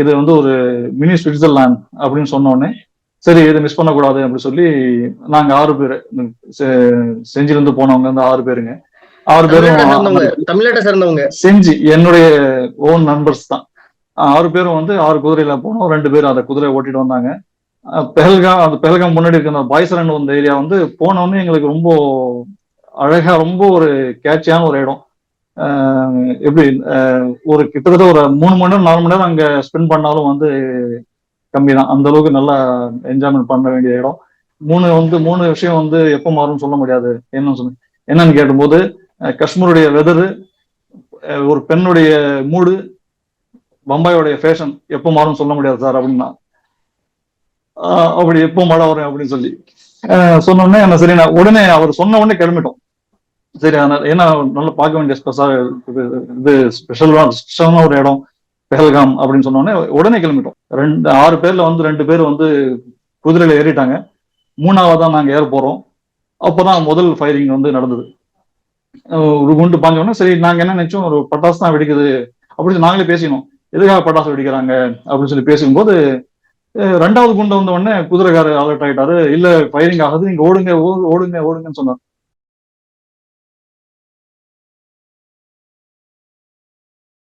இது வந்து ஒரு மினி சுவிட்சர்லாந்து அப்படின்னு சொன்ன உடனே சரி இதை மிஸ் பண்ணக்கூடாது அப்படின்னு சொல்லி நாங்க ஆறு பேர் செஞ்சிலிருந்து போனவங்க வந்து ஆறு பேருங்க. ஆறு பேரும் சேர்ந்தவங்க தமிழ்நாட்டை சேர்ந்தவங்க. செஞ்சு என்னுடைய ஓன் நண்பர்ஸ் தான். ஆறு பேரும் வந்து ஆறு குதிரையில போனோம் ரெண்டு பேரும் அந்த குதிரையை ஓட்டிட்டு வந்தாங்க. பெஹல்காம் அந்த பெஹல்காம் முன்னாடி இருக்க அந்த பாய்சரன் வந்த ஏரியா வந்து போன உடனே எங்களுக்கு ரொம்ப அழகா ரொம்ப ஒரு கேட்சியான ஒரு இடம். எப்படி ஒரு கிட்டத்தட்ட ஒரு மூணு மணி நேரம் நாலு மணி நேரம் அங்கே ஸ்பெண்ட் பண்ணாலும் வந்து கம்மி தான் அந்த அளவுக்கு நல்லா என்ஜாய்மெண்ட் பண்ண வேண்டிய இடம். மூணு வந்து மூணு விஷயம் வந்து எப்போ மாறும்னு சொல்ல முடியாது. என்னன்னு சொல்லி என்னன்னு கேட்டும்போது காஷ்மீருடைய வெதரு ஒரு பெண்ணுடைய மூடு பம்பாயோடைய ஃபேஷன் எப்போ மாறும்னு சொல்ல முடியாது சார் அப்படின்னா. அப்படி எப்போ மழை வரும் அப்படின்னு சொல்லி. சொன்னோடனே சொன்ன உடனே என்ன சரி நான் உடனே அவர் சொன்ன உடனே கிளம்பிட்டோம். சரி அதனால ஏன்னா நல்லா பார்க்க வேண்டிய ஸ்பெஷா இது ஸ்பெஷலான ஸ்பெஷலான ஒரு இடம் பெஹல்காம் அப்படின்னு சொன்னோடனே உடனே கிளம்பிட்டோம். ரெண்டு ஆறு பேர்ல வந்து ரெண்டு பேர் வந்து குதிரையில ஏறிட்டாங்க. மூணாவதா நாங்க ஏற போறோம். அப்போதான் முதல் ஃபயரிங் வந்து நடந்தது. ஒரு குண்டு பாஞ்ச உடனே சரி நாங்க என்ன நினைச்சோம்? ஒரு பட்டாசு தான் வெடிக்குது. அப்படின்னு நாங்களே பேசினோம். எதுக்காக பட்டாசு வெடிக்கிறாங்க? அப்படின்னு சொல்லி பேசும்போது ரெண்டாவது குண்டு வந்த உடனே குதிரைக்காரர் அலர்ட் ஆயிட்டாரு. இல்ல ஃபயரிங் ஆகுது. நீங்க ஓடுங்க ஓடு- ஓடுங்க ஓடுங்கன்னு சொன்னார்.